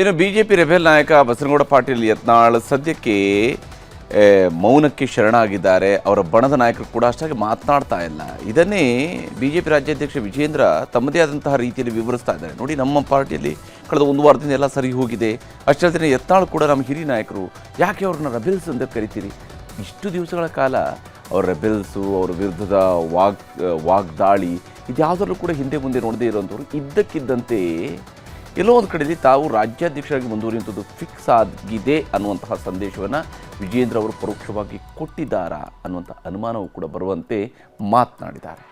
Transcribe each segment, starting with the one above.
ಇನ್ನು BJP rebel ನಾಯಕ ಬಸನಗೌಡ ಪಾಟೀಲ್ ಯತ್ನಾಳ್ ಸದ್ಯಕ್ಕೆ ಮೌನಕ್ಕೆ ಶರಣಾಗಿದ್ದಾರೆ. ಅವರ ಬಣದ ನಾಯಕರು ಕೂಡ ಅಷ್ಟಾಗಿ ಮಾತನಾಡ್ತಾ ಇಲ್ಲ. ಇದನ್ನೇ ಬಿಜೆಪಿ ರಾಜ್ಯಾಧ್ಯಕ್ಷ ವಿಜೇಂದ್ರ ತಮ್ಮದೇ ಆದಂತಹ ರೀತಿಯಲ್ಲಿ ವಿವರಿಸ್ತಾ ಇದ್ದಾರೆ. ನೋಡಿ, ನಮ್ಮ ಪಾರ್ಟಿಯಲ್ಲಿ ಕಳೆದ ಒಂದು ವಾರದಿಂದ ಎಲ್ಲ ಸರಿ ಹೋಗಿದೆ. ಅಷ್ಟೇ ಯತ್ನಾಳ್ ಕೂಡ ನಮ್ಮ ಹಿರಿಯ ನಾಯಕರು, ಯಾಕೆ ಅವ್ರನ್ನ ರಬೆಲ್ಸ್ ಅಂತ ಕರಿತೀರಿ? ಇಷ್ಟು ದಿವಸಗಳ ಕಾಲ ಅವರ ರೆಬೆಲ್ಸು, ಅವರ ವಿರುದ್ಧದ ವಾಗ್, ವಾಗ್ದಾಳಿ ಇದ್ಯಾವುದರಲ್ಲೂ ಕೂಡ ಹಿಂದೆ ಮುಂದೆ ನೋಡದೇ ಇರೋಂಥವ್ರು ಇದ್ದಕ್ಕಿದ್ದಂತೆ ಎಲ್ಲೋ ಒಂದು ಕಡೆಯಲ್ಲಿ ತಾವು ರಾಜ್ಯಾಧ್ಯಕ್ಷರಾಗಿ ಮುಂದುವರಿಯುವಂಥದ್ದು ಫಿಕ್ಸ್ ಆಗಿದೆ ಅನ್ನುವಂತಹ ಸಂದೇಶವನ್ನು ವಿಜೇಂದ್ರ ಅವರು ಪರೋಕ್ಷವಾಗಿ ಕೊಟ್ಟಿದ್ದಾರಾ ಅನ್ನುವಂಥ ಅನುಮಾನವೂ ಕೂಡ ಬರುವಂತೆ ಮಾತನಾಡಿದ್ದಾರೆ.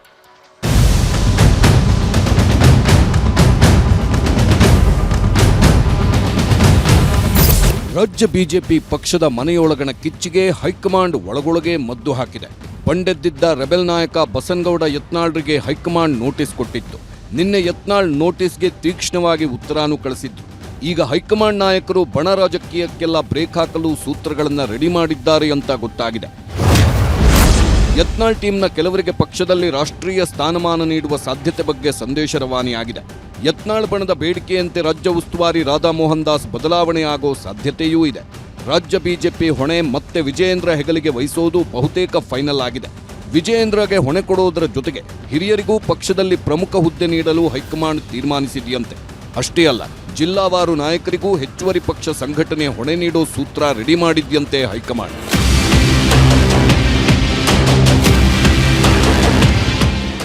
ರಾಜ್ಯ ಬಿಜೆಪಿ ಪಕ್ಷದ ಮನೆಯೊಳಗಣ ಕಿಚ್ಚಿಗೆ ಹೈಕಮಾಂಡ್ ಒಳಗೊಳಗೆ ಮದ್ದು ಹಾಕಿದೆ. ಬಂಡೆದ್ದಿದ್ದ ರೆಬೆಲ್ ನಾಯಕ ಬಸನ್ಗೌಡ ಯತ್ನಾಳ್ರಿಗೆ ಹೈಕಮಾಂಡ್ ನೋಟಿಸ್ ಕೊಟ್ಟಿತ್ತು. ನಿನ್ನೆ ಯತ್ನಾಳ್ ನೋಟಿಸ್ಗೆ ತೀಕ್ಷ್ಣವಾಗಿ ಉತ್ತರಾನು ಕಳಿಸಿದ್ರು ಈಗ ಹೈಕಮಾಂಡ್ ನಾಯಕರು ಬಣ ರಾಜಕೀಯಕ್ಕೆಲ್ಲ ಬ್ರೇಕ್ ಹಾಕಲು ಸೂತ್ರಗಳನ್ನು ರೆಡಿ ಮಾಡಿದ್ದಾರೆ ಅಂತ ಗೊತ್ತಾಗಿದೆ. ಯತ್ನಾಳ್ ಟೀಮ್ನ ಕೆಲವರಿಗೆ ಪಕ್ಷದಲ್ಲಿ ರಾಷ್ಟ್ರೀಯ ಸ್ಥಾನಮಾನ ನೀಡುವ ಸಾಧ್ಯತೆ ಬಗ್ಗೆ ಸಂದೇಶ ರವಾನೆಯಾಗಿದೆ. ಯತ್ನಾಳ್ ಬಣದ ಬೇಡಿಕೆಯಂತೆ ರಾಜ್ಯ ಉಸ್ತುವಾರಿ ರಾಧಾ ಮೋಹನ್ ದಾಸ್ ಬದಲಾವಣೆಯಾಗೋ ಸಾಧ್ಯತೆಯೂ ಇದೆ. ರಾಜ್ಯ ಬಿಜೆಪಿ ಹೊಣೆ ಮತ್ತೆ ವಿಜಯೇಂದ್ರ ಹೆಗಲಿಗೆ ವಹಿಸೋದು ಬಹುತೇಕ ಫೈನಲ್ ಆಗಿದೆ. ವಿಜಯೇಂದ್ರಗೆ ಹೊಣೆ ಕೊಡುವುದರ ಜೊತೆಗೆ ಹಿರಿಯರಿಗೂ ಪಕ್ಷದಲ್ಲಿ ಪ್ರಮುಖ ಹುದ್ದೆ ನೀಡಲು ಹೈಕಮಾಂಡ್ ತೀರ್ಮಾನಿಸಿದೆಯಂತೆ. ಅಷ್ಟೇ ಅಲ್ಲ, ಜಿಲ್ಲಾವಾರು ನಾಯಕರಿಗೂ ಹೆಚ್ಚುವರಿ ಪಕ್ಷ ಸಂಘಟನೆ ಹೊಣೆ ನೀಡೋ ಸೂತ್ರ ರೆಡಿ ಮಾಡಿದ್ಯಂತೆ ಹೈಕಮಾಂಡ್.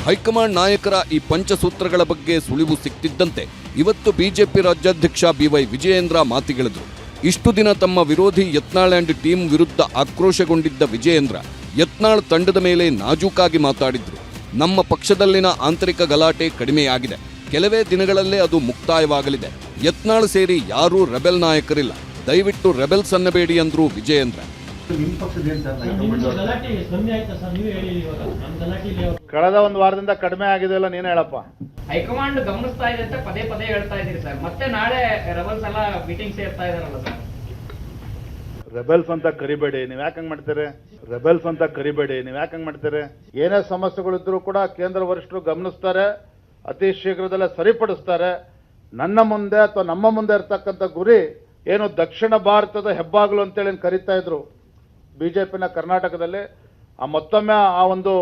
ಹೈಕಮಾಂಡ್ ನಾಯಕರ ಈ ಪಂಚಸೂತ್ರಗಳ ಬಗ್ಗೆ ಸುಳಿವು ಸಿಕ್ತಿದ್ದಂತೆ ಇವತ್ತು ಬಿಜೆಪಿ ರಾಜ್ಯಾಧ್ಯಕ್ಷ ಬಿವೈ ವಿಜಯೇಂದ್ರ ಮಾತಿಗೆಳೆದರು. ಇಷ್ಟು ದಿನ ತಮ್ಮ ವಿರೋಧಿ ಯತ್ನಾಳ್ ಆ್ಯಂಡ್ ಟೀಮ್ ವಿರುದ್ಧ ಆಕ್ರೋಶಗೊಂಡಿದ್ದ ವಿಜಯೇಂದ್ರ ಯತ್ನಾಳ್ ತಂಡದ ಮೇಲೆ ನಾಜೂಕಾಗಿ ಮಾತಾಡಿದ್ರು. ನಮ್ಮ ಪಕ್ಷದಲ್ಲಿನ ಆಂತರಿಕ ಗಲಾಟೆ ಕಡಿಮೆಯಾಗಿದೆ. ಕೆಲವೇ ದಿನಗಳಲ್ಲೇ ಅದು ಮುಕ್ತಾಯವಾಗಲಿದೆ. ಯತ್ನಾಳ್ ಸೇರಿ ಯಾರೂ ರೆಬೆಲ್ ನಾಯಕರಿಲ್ಲ. ದಯವಿಟ್ಟು ರೆಬೆಲ್ಸ್ ಅನ್ನಬೇಡಿ ಅಂದ್ರು ವಿಜಯೇಂದ್ರ. ಕಳೆದ ಒಂದು ವಾರದಿಂದ ಕಡಿಮೆ ಆಗಿದೆ ಅಲ್ಲ ನೀನೇ ಹೇಳಪ್ಪ. ಹೈಕಮಾಂಡ್ ಗಮನಿಸ್ತಾ ಇದೆ ಅಂತ ಪದೇ ಪದೇ ಹೇಳ್ತಾ ಇದ್ದೀರಿ ಸರ್. ಮತ್ತೆ ನಾಳೆ ರೆಬಲ್ಸ್ ಎಲ್ಲ ಮೀಟಿಂಗ್ ಸೇರ್ತಾ ಇದಾರಲ್ಲ ಸರ್. ರೆಬೆಲ್ಸ್ ಅಂತ ಕರಿಬೇಡಿ, ನೀವ್ ಯಾಕೆ ಹಂಗ್ ಮಾಡ್ತೀರಿ? ರೆಬೆಲ್ಸ್ ಅಂತ ಕರಿಬೇಡಿ, ನೀವ್ ಯಾಕೆ ಹಂಗ್ ಮಾಡ್ತೀರಿ? ಏನೇ ಸಮಸ್ಯೆಗಳಿದ್ರು ಕೂಡ ಕೇಂದ್ರ ವರಿಷ್ಠರು ಗಮನಿಸ್ತಾರೆ, ಅತಿ ಶೀಘ್ರದಲ್ಲೇ ಸರಿಪಡಿಸ್ತಾರೆ. ನನ್ನ ಮುಂದೆ ಅಥವಾ ನಮ್ಮ ಮುಂದೆ ಇರ್ತಕ್ಕಂಥ ಗುರಿ ಏನು ದಕ್ಷಿಣ ಭಾರತದ ಹೆಬ್ಬಾಗಿಲು ಅಂತೇಳಿ ಕರಿತಾ ಇದ್ರು ಬಿಜೆಪಿನ ಕರ್ನಾಟಕದಲ್ಲಿ, ಆ ಮತ್ತೊಮ್ಮೆ ಆ ಒಂದು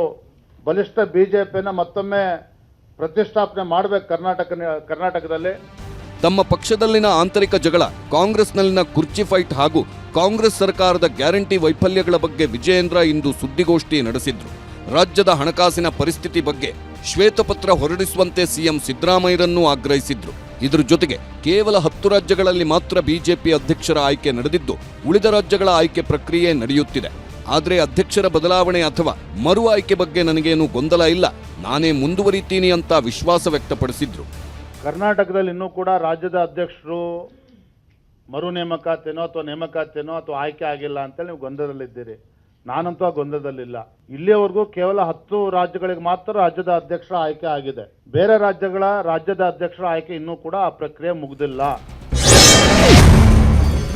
ಬಲಿಷ್ಠ ಬಿಜೆಪಿನ ಮತ್ತೊಮ್ಮೆ ಪ್ರತಿಷ್ಠಾಪನೆ ಮಾಡಬೇಕು ಕರ್ನಾಟಕ ಕರ್ನಾಟಕದಲ್ಲಿ. ತಮ್ಮ ಪಕ್ಷದಲ್ಲಿನ ಆಂತರಿಕ ಜಗಳ, ಕಾಂಗ್ರೆಸ್ನಲ್ಲಿನ ಕುರ್ಚಿ ಫೈಟ್ ಹಾಗೂ ಕಾಂಗ್ರೆಸ್ ಸರ್ಕಾರದ ಗ್ಯಾರಂಟಿ ವೈಫಲ್ಯಗಳ ಬಗ್ಗೆ ವಿಜಯೇಂದ್ರ ಇಂದು ಸುದ್ದಿಗೋಷ್ಠಿ ನಡೆಸಿದ್ರು. ರಾಜ್ಯದ ಹಣಕಾಸಿನ ಪರಿಸ್ಥಿತಿ ಬಗ್ಗೆ ಶ್ವೇತಪತ್ರ ಹೊರಡಿಸುವಂತೆ ಸಿಎಂ ಸಿದ್ದರಾಮಯ್ಯರನ್ನು ಆಗ್ರಹಿಸಿದ್ರು. ಇದರ ಜೊತೆಗೆ ಕೇವಲ ಹತ್ತು ರಾಜ್ಯಗಳಲ್ಲಿ ಮಾತ್ರ ಬಿಜೆಪಿ ಅಧ್ಯಕ್ಷರ ಆಯ್ಕೆ ನಡೆದಿದ್ದು, ಉಳಿದ ರಾಜ್ಯಗಳ ಆಯ್ಕೆ ಪ್ರಕ್ರಿಯೆ ನಡೆಯುತ್ತಿದೆ. ಆದರೆ ಅಧ್ಯಕ್ಷರ ಬದಲಾವಣೆ ಅಥವಾ ಮರು ಆಯ್ಕೆ ಬಗ್ಗೆ ನನಗೇನು ಗೊಂದಲ ಇಲ್ಲ. ನಾನೇ ಮುಂದುವರಿತೀನಿ ಅಂತ ವಿಶ್ವಾಸ ವ್ಯಕ್ತಪಡಿಸಿದ್ರು. ಕರ್ನಾಟಕದಲ್ಲಿ ಇನ್ನೂ ಕೂಡ ರಾಜ್ಯದ ಅಧ್ಯಕ್ಷರು ಮರು ನೇಮಕಾತಿನೋ ಅಥವಾ ನೇಮಕಾತಿನೋ ಅಥವಾ ಆಯ್ಕೆ ಆಗಿಲ್ಲ ಅಂತೇಳಿ ನೀವು ಗೊಂದಲದಲ್ಲಿದ್ದೀರಿ ನಾನಂತೂ ಆ ಗೊಂದಲದಲ್ಲಿಲ್ಲ ಇಲ್ಲಿಯವರೆಗೂ ಕೇವಲ ಹತ್ತು ರಾಜ್ಯಗಳಿಗೆ ಮಾತ್ರ ರಾಜ್ಯದ ಅಧ್ಯಕ್ಷರ ಆಯ್ಕೆ ಆಗಿದೆ. ಬೇರೆ ರಾಜ್ಯಗಳ ರಾಜ್ಯದ ಅಧ್ಯಕ್ಷರ ಆಯ್ಕೆ ಇನ್ನೂ ಕೂಡ ಆ ಪ್ರಕ್ರಿಯೆ ಮುಗಿದಿಲ್ಲ.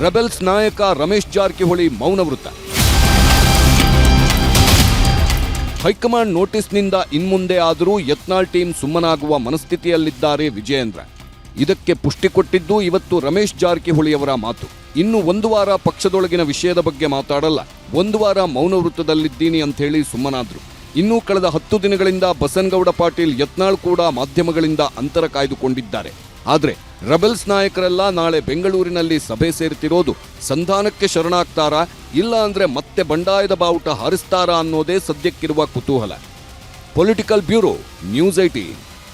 ರೆಬೆಲ್ಸ್ ನಾಯಕ ರಮೇಶ್ ಜಾರಕಿಹೊಳಿ ಮೌನವೃತ್ತ ಹೈಕಮಾಂಡ್ ನೋಟಿಸ್ನಿಂದ ಇನ್ಮುಂದೆ ಆದರೂ ಯತ್ನಾಳ್ ಟೀಮ್ ಸುಮ್ಮನಾಗುವ ಮನಸ್ಥಿತಿಯಲ್ಲಿದ್ದಾರೆ ವಿಜಯೇಂದ್ರ. ಇದಕ್ಕೆ ಪುಷ್ಟಿ ಕೊಟ್ಟಿದ್ದು ಇವತ್ತು ರಮೇಶ್ ಜಾರಕಿಹೊಳಿಯವರ ಮಾತು. ಇನ್ನು ಒಂದು ವಾರ ಪಕ್ಷದೊಳಗಿನ ವಿಷಯದ ಬಗ್ಗೆ ಮಾತಾಡಲ್ಲ. ಒಂದು ವಾರ ಮೌನವೃತ್ತದಲ್ಲಿದ್ದೀನಿ ಅಂಥೇಳಿ ಸುಮ್ಮನಾದ್ರು. ಇನ್ನೂ ಕಳೆದ ಹತ್ತು ದಿನಗಳಿಂದ ಬಸನ್ಗೌಡ ಪಾಟೀಲ್ ಯತ್ನಾಳ್ ಕೂಡ ಮಾಧ್ಯಮಗಳಿಂದ ಅಂತರ ಕಾಯ್ದುಕೊಂಡಿದ್ದಾರೆ. ಆದರೆ ರೆಬೆಲ್ಸ್ ನಾಯಕರೆಲ್ಲ ನಾಳೆ ಬೆಂಗಳೂರಿನಲ್ಲಿ ಸಭೆ ಸೇರ್ತಿರೋದು ಸಂಧಾನಕ್ಕೆ ಶರಣಾಗ್ತಾರಾ ಇಲ್ಲ ಅಂದರೆ ಮತ್ತೆ ಬಂಡಾಯದ ಬಾವುಟ ಹಾರಿಸ್ತಾರಾ ಅನ್ನೋದೇ ಸದ್ಯಕ್ಕಿರುವ ಕುತೂಹಲ. Political bureau news eighteen